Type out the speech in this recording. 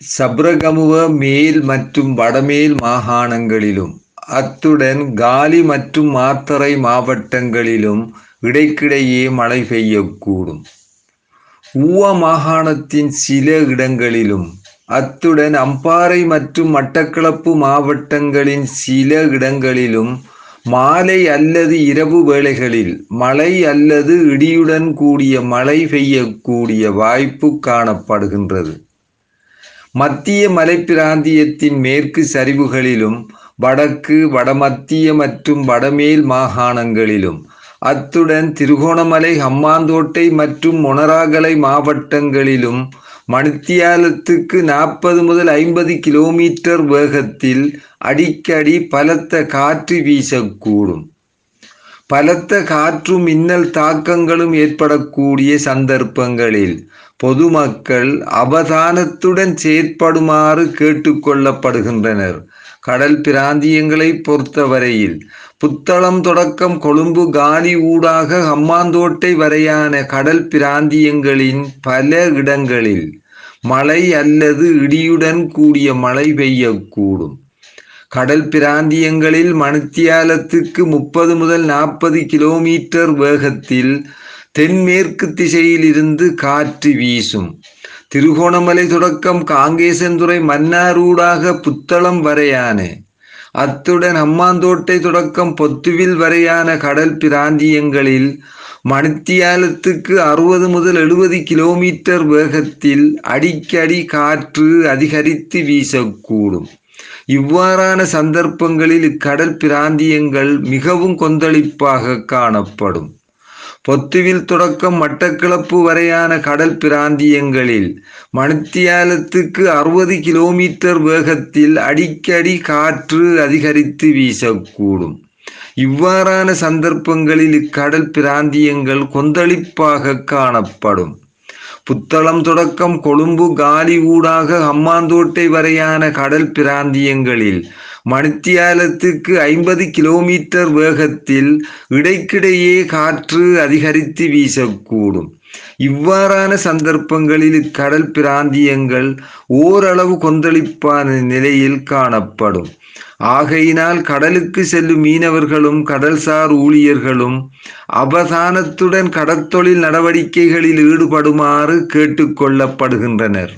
சப்ரகமுவ மேல் மற்றும் வடமேல் மாகாணங்களிலும் அத்துடன் காலி மற்றும் மாத்தறை மாவட்டங்களிலும் இடைக்கிடையே மழை பெய்யக்கூடும். ஊவ மாகாணத்தின் சில இடங்களிலும் அத்துடன் அம்பாறை மற்றும் மட்டக்களப்பு மாவட்டங்களின் சில இடங்களிலும் மாலை அல்லது இரவு வேளைகளில் மழை அல்லது இடியுடன் கூடிய மழை பெய்யக்கூடிய வாய்ப்பு காணப்படுகின்றது. மத்திய மலைப்பிராந்தியத்தின் மேற்கு சரிவுகளிலும் வடக்கு வடமத்திய மற்றும் வடமேல் மாகாணங்களிலும். அத்துடன் திருகோணமலை ஹம்மாந்தோட்டை மற்றும் மொனராகலை மாவட்டங்களிலும் மணித்தியாலத்துக்கு நாற்பது முதல் ஐம்பது கிலோமீட்டர் வேகத்தில் அடிக்கடி பலத்த காற்று வீசக்கூடும். பலத்த காற்றும் மின்னல் தாக்கங்களும் ஏற்படக்கூடிய சந்தர்ப்பங்களில் பொதுமக்கள் அவதானத்துடன் செயற்படுமாறு கேட்டுக்கொள்ளப்படுகின்றனர். கடல் பிராந்தியங்களை பொறுத்தவரையில் புத்தளம் தொடக்கம் கொழும்பு காலி ஊடாக ஹம்மாந்தோட்டை வரையான கடல் பிராந்தியங்களின் பல இடங்களில் மழை அல்லது இடியுடன் கூடிய மழை பெய்யக்கூடும். கடல் பிராந்தியங்களில் மணித்தியாலத்துக்கு முப்பது முதல் நாற்பது கிலோமீட்டர் வேகத்தில் தென்மேற்கு திசையில் இருந்து காற்று வீசும். திருகோணமலை தொடக்கம் காங்கேசன்துறை மன்னாரூடாக புத்தளம் வரையான. அத்துடன் அம்மாந்தோட்டை தொடக்கம் பொத்துவில் வரையான கடல் பிராந்தியங்களில் மணித்தியாலத்துக்கு அறுபது முதல் எழுபது கிலோமீட்டர் வேகத்தில் அடிக்கடி காற்று அதிகரித்து வீசக்கூடும். இவ்வாறான சந்தர்ப்பங்களில் இக்கடல் பிராந்தியங்கள் மிகவும் கொந்தளிப்பாக காணப்படும். பொத்துவில் தொடக்கம் மட்டக்கிளப்பு வரையான கடல் பிராந்தியங்களில் மணித்தியாலத்துக்கு அறுபது கிலோமீட்டர் வேகத்தில் அடிக்கடி காற்று அதிகரித்து வீசக்கூடும். இவ்வாறான சந்தர்ப்பங்களில் இக்கடல் பிராந்தியங்கள் கொந்தளிப்பாக காணப்படும். புத்தளம் தொடக்கம் கொழும்பு காலி ஊடாக ஹம்மாந்தோட்டை வரையான கடல் பிராந்தியங்களில் மணித்தியாலத்துக்கு ஐம்பது கிலோமீட்டர் வேகத்தில் இடைக்கிடையே காற்று அதிகரித்து வீசக்கூடும். இவ்வாறான சந்தர்ப்பங்களில் இக்கடல் பிராந்தியங்கள் ஓரளவு கொந்தளிப்பான நிலையில் காணப்படும். ஆகையினால் கடலுக்கு செல்லும் மீனவர்களும் கடல்சார் ஊழியர்களும் அவதானத்துடன் கடற்தொழில் நடவடிக்கைகளில் ஈடுபடுமாறு கேட்டுக்கொள்ளப்படுகின்றனர்